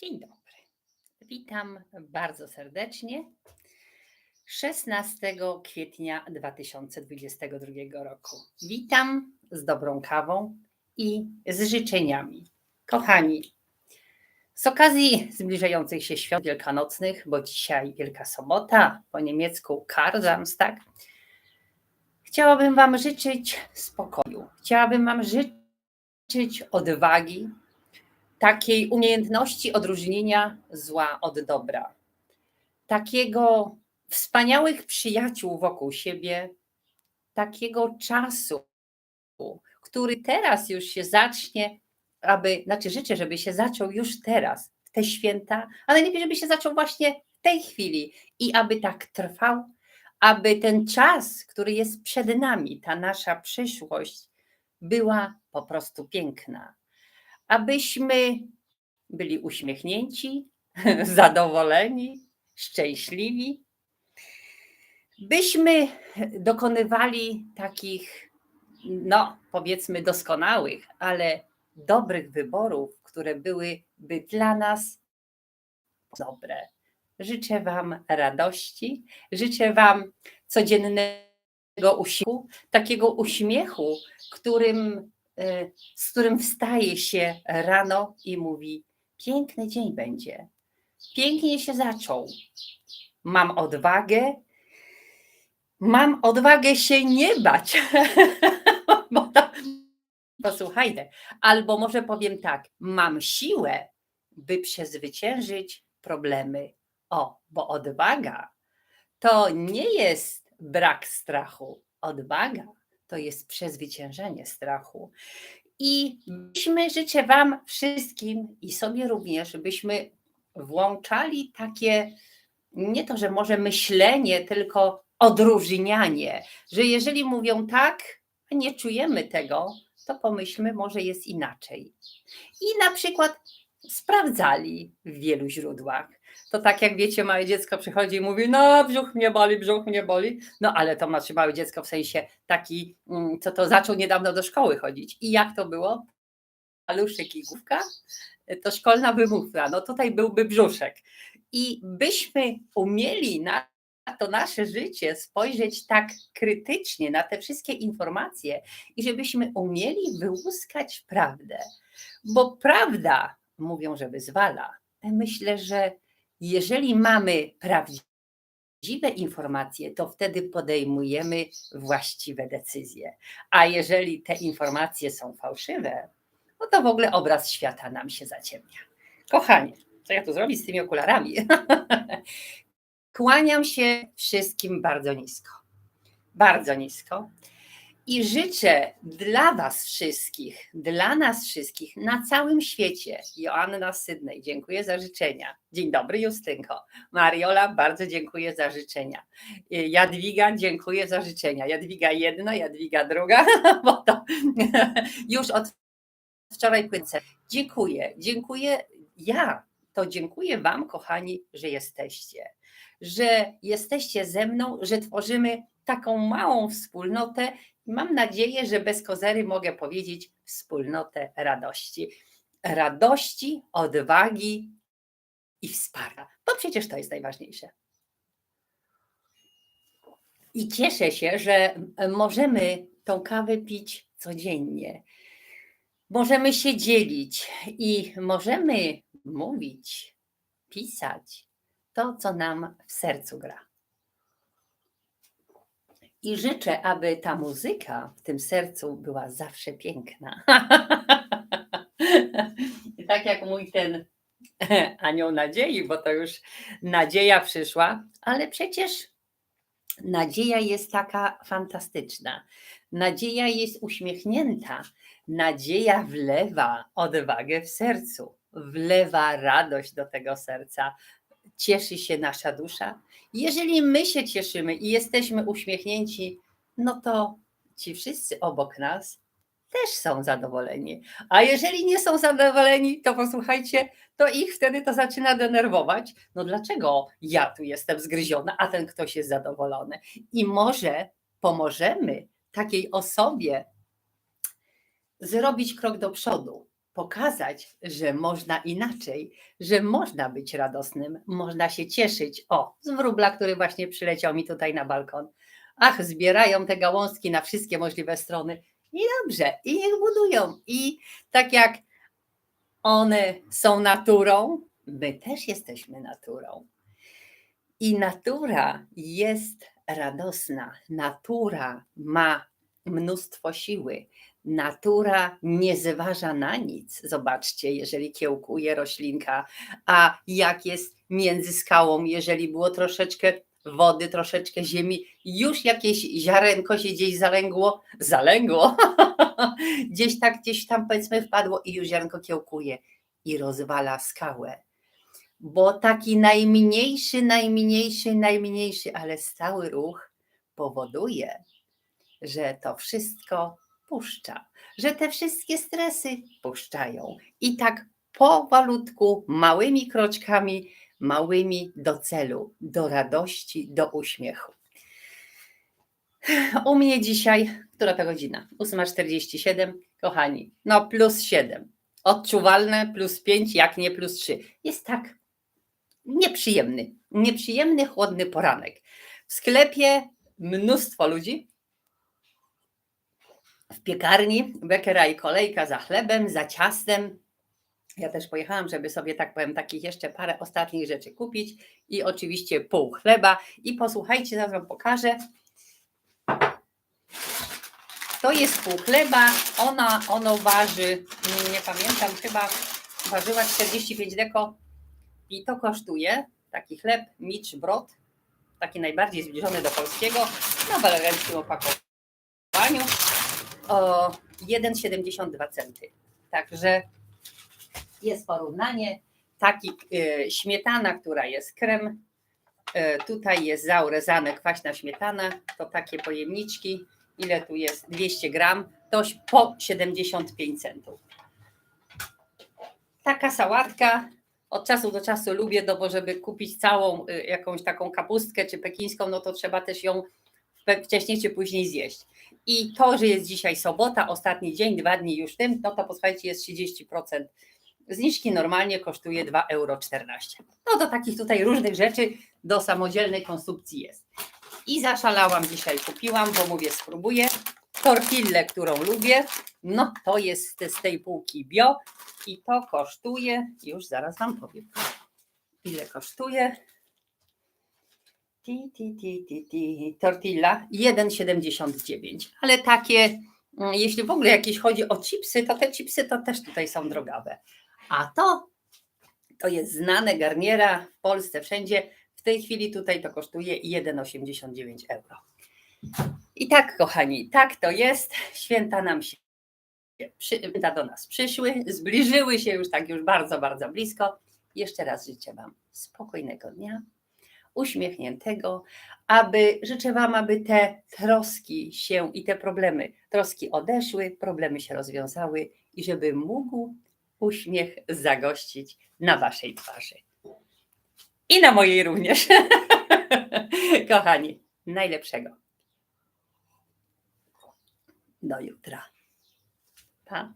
Dzień dobry. Witam bardzo serdecznie. 16 kwietnia 2022 roku. Witam z dobrą kawą i z życzeniami. Kochani, z okazji zbliżających się świąt wielkanocnych, bo dzisiaj Wielka Sobota, po niemiecku Karsamstag, chciałabym Wam życzyć spokoju. Chciałabym Wam życzyć odwagi, takiej umiejętności odróżnienia zła od dobra, takiego wspaniałych przyjaciół wokół siebie, takiego czasu, który teraz już się zacznie, aby, znaczy życzę, żeby się zaczął już teraz, w te święta, ale lepiej, żeby się zaczął właśnie w tej chwili i aby tak trwał, aby ten czas, który jest przed nami, ta nasza przyszłość, była po prostu piękna abyśmy byli uśmiechnięci, zadowoleni, szczęśliwi, byśmy dokonywali takich, no powiedzmy, doskonałych, ale dobrych wyborów, które byłyby dla nas dobre. Życzę Wam radości, życzę Wam codziennego uśmiechu, takiego uśmiechu, którym z którym wstaje się rano i mówi: Piękny dzień będzie. Pięknie się zaczął. Mam odwagę. Mam odwagę się nie bać. Posłuchajcie, albo może powiem tak: mam siłę, by przezwyciężyć problemy. O, bo odwaga to nie jest brak strachu. Odwaga to jest przezwyciężenie strachu. I byśmy życzę Wam wszystkim i sobie również, byśmy włączali takie, nie to, że może myślenie, tylko odróżnianie, że jeżeli mówią tak, a nie czujemy tego, to pomyślmy, może jest inaczej. I na przykład sprawdzali w wielu źródłach. To tak jak wiecie, małe dziecko przychodzi i mówi, no brzuch mnie boli, brzuch mnie boli. No ale to znaczy małe dziecko w sensie taki, mm, co to zaczął niedawno do szkoły chodzić. I jak to było? Paluszek i główka? To szkolna wymówka. No tutaj byłby brzuszek. I byśmy umieli na to nasze życie spojrzeć tak krytycznie na te wszystkie informacje i żebyśmy umieli wyłuskać prawdę. Bo prawda mówią, że wyzwala. Myślę, że jeżeli mamy prawdziwe informacje, to wtedy podejmujemy właściwe decyzje. A jeżeli te informacje są fałszywe, no to w ogóle obraz świata nam się zaciemnia. Kochanie, co ja tu zrobić z tymi okularami? Kłaniam się wszystkim bardzo nisko. Bardzo nisko i życzę dla Was wszystkich, dla nas wszystkich na całym świecie. Joanna Sydney, dziękuję za życzenia. Dzień dobry, Justynko. Mariola, bardzo dziękuję za życzenia. Jadwiga, dziękuję za życzenia. Jadwiga jedna, Jadwiga druga, bo to już od wczoraj płynę. Dziękuję, dziękuję. Ja to dziękuję Wam, kochani, że jesteście, że jesteście ze mną, że tworzymy taką małą wspólnotę Mam nadzieję, że bez kozery mogę powiedzieć wspólnotę radości. Radości, odwagi i wsparcia, bo przecież to jest najważniejsze. I cieszę się, że możemy tą kawę pić codziennie. Możemy się dzielić i możemy mówić, pisać to, co nam w sercu gra. I życzę, aby ta muzyka w tym sercu była zawsze piękna. I tak jak mój ten anioł nadziei, bo to już nadzieja przyszła, ale przecież nadzieja jest taka fantastyczna. Nadzieja jest uśmiechnięta. Nadzieja wlewa odwagę w sercu, wlewa radość do tego serca, cieszy się nasza dusza. Jeżeli my się cieszymy i jesteśmy uśmiechnięci, no to ci wszyscy obok nas też są zadowoleni. A jeżeli nie są zadowoleni, to posłuchajcie, to ich wtedy to zaczyna denerwować. No dlaczego ja tu jestem zgryziona, a ten ktoś jest zadowolony? I może pomożemy takiej osobie zrobić krok do przodu, pokazać, że można inaczej, że można być radosnym, można się cieszyć. O, z wróbla, który właśnie przyleciał mi tutaj na balkon. Ach, zbierają te gałązki na wszystkie możliwe strony. I dobrze, i niech budują. I tak jak one są naturą, my też jesteśmy naturą. I natura jest radosna, natura ma mnóstwo siły. Natura nie zważa na nic. Zobaczcie, jeżeli kiełkuje roślinka, a jak jest między skałą, jeżeli było troszeczkę wody, troszeczkę ziemi, już jakieś ziarenko się gdzieś zalęgło, zalęgło, gdzieś tak, gdzieś tam powiedzmy wpadło i już ziarenko kiełkuje i rozwala skałę. Bo taki najmniejszy, najmniejszy, najmniejszy, ale stały ruch powoduje, że to wszystko puszcza, że te wszystkie stresy puszczają. I tak powolutku, małymi kroczkami, małymi do celu, do radości, do uśmiechu. U mnie dzisiaj, która to godzina? 8.47, kochani, no plus 7. Odczuwalne plus 5, jak nie plus 3. Jest tak nieprzyjemny, nieprzyjemny, chłodny poranek. W sklepie mnóstwo ludzi, w piekarni bekera i kolejka za chlebem, za ciastem. Ja też pojechałam, żeby sobie, tak powiem, takich jeszcze parę ostatnich rzeczy kupić i oczywiście pół chleba. I posłuchajcie, zaraz Wam pokażę. To jest pół chleba, ona, ono waży, nie pamiętam, chyba ważyła 45 deko i to kosztuje, taki chleb, micz brod, taki najbardziej zbliżony do polskiego, na eleganckim opakowaniu, o 1,72 centy. Także jest porównanie. Taki y, śmietana, która jest krem, y, tutaj jest zaurezane kwaśna śmietana, to takie pojemniczki. Ile tu jest? 200 gram, to po 75 centów. Taka sałatka od czasu do czasu lubię, no bo żeby kupić całą y, jakąś taką kapustkę czy pekińską, no to trzeba też ją wcześniej czy później zjeść. I to, że jest dzisiaj sobota, ostatni dzień, dwa dni już tym, no to posłuchajcie, jest 30% zniżki, normalnie kosztuje 2,14 euro. No to takich tutaj różnych rzeczy do samodzielnej konsumpcji jest. I zaszalałam dzisiaj, kupiłam, bo mówię, spróbuję. Tortillę, którą lubię, no to jest z tej półki bio i to kosztuje, już zaraz Wam powiem, ile kosztuje. Ti, ti, ti, ti, ti. Tortilla 1,79, ale takie, mm, jeśli w ogóle jakieś chodzi o chipsy, to te chipsy to też tutaj są drogowe. A to, to jest znane garniera w Polsce wszędzie. W tej chwili tutaj to kosztuje 1,89 euro. I tak, kochani, tak to jest. Święta nam się święta do nas przyszły, zbliżyły się już tak już bardzo, bardzo blisko. Jeszcze raz życzę Wam spokojnego dnia, uśmiechniętego, aby życzę Wam, aby te troski się i te problemy, troski odeszły, problemy się rozwiązały i żeby mógł uśmiech zagościć na Waszej twarzy. I na mojej również. Kochani, najlepszego. Do jutra. Pa.